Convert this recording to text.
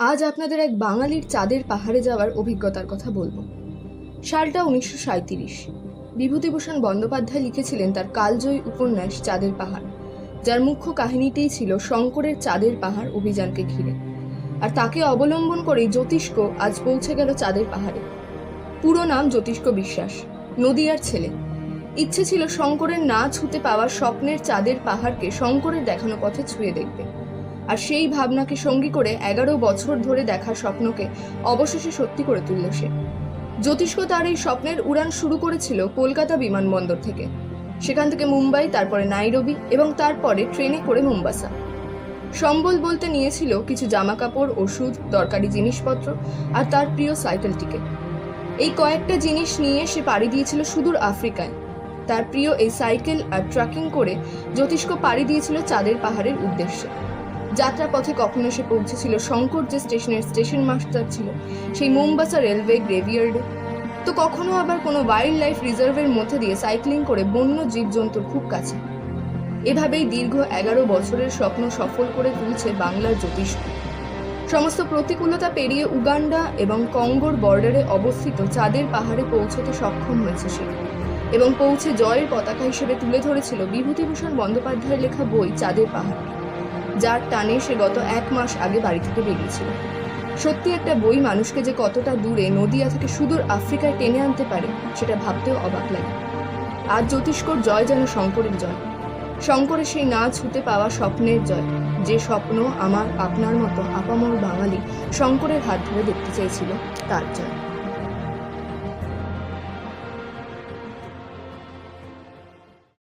আজ আপনাদের এক বাঙালির চাঁদের পাহাড়ে যাওয়ার অভিজ্ঞতার কথা বলব। সালটা উনিশশো সাঁইত্রিশ। বিভূতিভূষণ বন্দ্যোপাধ্যায় লিখেছিলেন তার কালজয়ী উপন্যাস চাঁদের পাহাড়, যার মুখ্য কাহিনীটিই ছিল শঙ্করের চাঁদের পাহাড় অভিযানকে ঘিরে। আর তাকে অবলম্বন করেই জ্যোতিষ্ক আজ পৌঁছে গেল চাঁদের পাহাড়ে। পুরো নাম জ্যোতিষ্ক বিশ্বাস, নদিয়ার ছেলে। ইচ্ছে ছিল শঙ্করের না ছুতে পাওয়া স্বপ্নের চাঁদের পাহাড়কে শঙ্করের দেখানো পথে ছুঁয়ে দেখবে আর সেই ভাবনাকে সঙ্গী করে এগারো বছর ধরে দেখা স্বপ্নকে অবশেষে সত্যি করে তুলল সে। জ্যোতিষ্ক তার এই স্বপ্নের উড়ান শুরু করেছিল কলকাতা বিমানবন্দর থেকে। সেখান থেকে মুম্বাই, তারপরে নাইরবি এবং তারপরে ট্রেনে করে মুম্বাসা। সম্বল বলতে নিয়েছিল কিছু জামা কাপড় ওষুধ, দরকারি জিনিসপত্র আর তার প্রিয় সাইকেলটিকে এই কয়েকটা জিনিস নিয়ে সে পাড়ি দিয়েছিল সুদূর আফ্রিকায়। তার প্রিয় এই সাইকেল আর ট্রাকিং করে জ্যোতিষ্ক পাড়ি দিয়েছিল চাঁদের পাহাড়ের উদ্দেশ্যে। যাত্রা পথে কখনো সে পৌঁছেছিল। শঙ্কর যে স্টেশনের স্টেশন মাস্টার ছিল, সেই মোমবাসা রেলওয়ে গ্রেভিয়ার্ডে। তো কখনো আবার কোনো ওয়াইল্ড লাইফ রিজার্ভের মধ্যে দিয়ে সাইক্লিং করে বন্য জীবজন্তুর খুব কাছে। এভাবেই দীর্ঘ এগারো বছরের স্বপ্ন সফল করে তুলছে বাংলার জ্যোতিষ্ক সমস্ত প্রতিকূলতা পেরিয়ে উগান্ডা এবং কঙ্গোর বর্ডারে অবস্থিত চাঁদের পাহাড়ে পৌঁছতে সক্ষম হয়েছে সে। এবং পৌঁছে জয়ের পতাকা হিসেবে তুলে ধরেছিল বিভূতিভূষণ বন্দ্যোপাধ্যায়ের লেখা বই চাঁদের পাহাড়। যার টানে সে গত এক মাস আগে বাড়ি থেকে বেরিয়েছিল। সত্যি একটা বই মানুষকে যে কতটা দূরে নদিয়া থেকে সুদূর আফ্রিকায় টেনে আনতে পারে, সেটা ভাবতেও অবাক লাগে। আর জ্যোতিষ্কর জয় যেন শঙ্করের জয়। শঙ্করের সেই না ছুতে পাওয়া স্বপ্নের জয়, যে স্বপ্ন আমার আপনার মতো আপামর বাঙালি শঙ্করের হাত ধরে দেখতে চেয়েছিল, তার জয়।